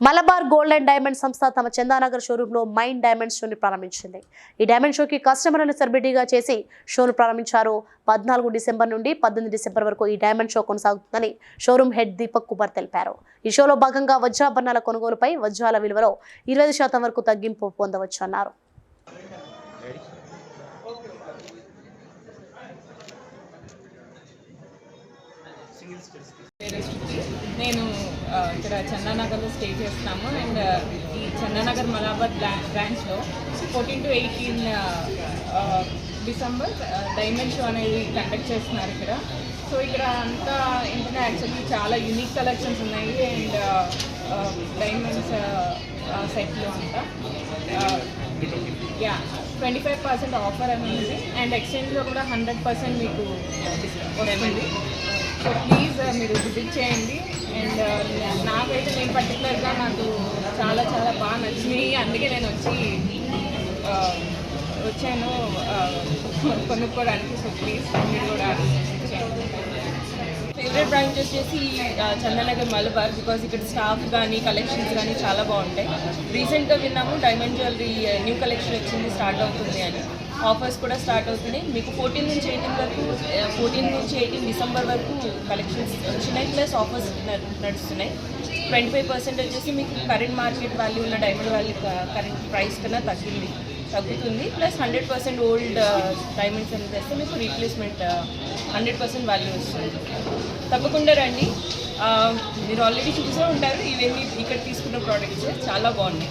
Malabar gold and diamond సంస్థ తమ చందానగర్ షోరూంలో మైండ్ డైమండ్ షోని ప్రారంభించింది. ఈ డైమండ్ షోకి కస్టమర్లను సెలబ్రిటీగా చేసి షోను ప్రారంభించారు. పద్నాలుగు డిసెంబర్ నుండి పద్దెనిమిది డిసెంబర్ వరకు ఈ డైమండ్ షో కొనసాగుతుందని షోరూం హెడ్ దీపక్ కుమార్ తెలిపారు. ఈ షోలో భాగంగా వజ్రాభరణాల కొనుగోలుపై వజ్రాల విలువలో ఇరవై శాతం వరకు తగ్గింపు పొందవచ్చు అన్నారు. నేను ఇక్కడ చందానగర్లో స్టే చేస్తున్నాము. అండ్ ఈ చందానగర్ మలాబాద్ బ్రా- బ్రాంచ్లో fourteen to eighteen December diamond show అనేది కండక్ట్ చేస్తున్నారు ఇక్కడ. సో ఇక్కడ అంతా ఏంటంటే యాక్చువల్లీ చాలా యూనిక్ కలెక్షన్స్ ఉన్నాయి. అండ్ డైమండ్స్ సెట్లో అంతా. Yeah twenty five percent offer అనేది అండ్ ఎక్స్చేంజ్లో కూడా హండ్రెడ్ పర్సెంట్ మీకు వస్తుంది. సో ప్లీజ్ మీరు విజిట్ చేయండి. అండ్ uh, నాకైతే నేను పర్టికులర్గా నాకు చాలా చాలా బాగా నచ్చినాయి. అందుకే నేను వచ్చి uh, వచ్చాను uh, కొనుక్కోవడానికి సో ప్లీజ్ మీరు కూడా ఫేవరెట్ బ్రాంచ్ వచ్చేసి చందనగర్ మలబార్ బికాస్ ఇక్కడ స్టాఫ్ కానీ కలెక్షన్స్ కానీ చాలా బాగుంటాయి. రీసెంట్గా విన్నాము డైమండ్ జ్యువెలరీ న్యూ కలెక్షన్ వచ్చింది స్టార్ట్ అవుతుంది అని. ఆఫర్స్ కూడా స్టార్ట్ అవుతున్నాయి. మీకు ఫోర్టీన్ నుంచి ఎయిటీన్ వరకు ఫోర్టీన్ నుంచి ఎయిటీన్ డిసెంబర్ వరకు కలెక్షన్స్ వచ్చినాయి ప్లస్ ఆఫర్స్ నడుస్తున్నాయి. ట్వంటీ ఫైవ్ పర్సెంట్ వచ్చేసి మీకు కరెంట్ మార్కెట్ వాల్యూ ఉన్న డైమండ్ వాల్యూ కరెంట్ ప్రైస్ కన్నా తగ్గింది తగ్గుతుంది. Plus hundred percent old diamonds అని తెస్తే మీకు రీప్లేస్మెంట్ హండ్రెడ్ పర్సెంట్ వాల్యూ వస్తుంది. తప్పకుండా రండి. మీరు ఆల్రెడీ చూసే ఉంటారు. ఇవన్నీ ఇక్కడ తీసుకున్న ప్రోడక్ట్స్ చాలా బాగున్నాయి.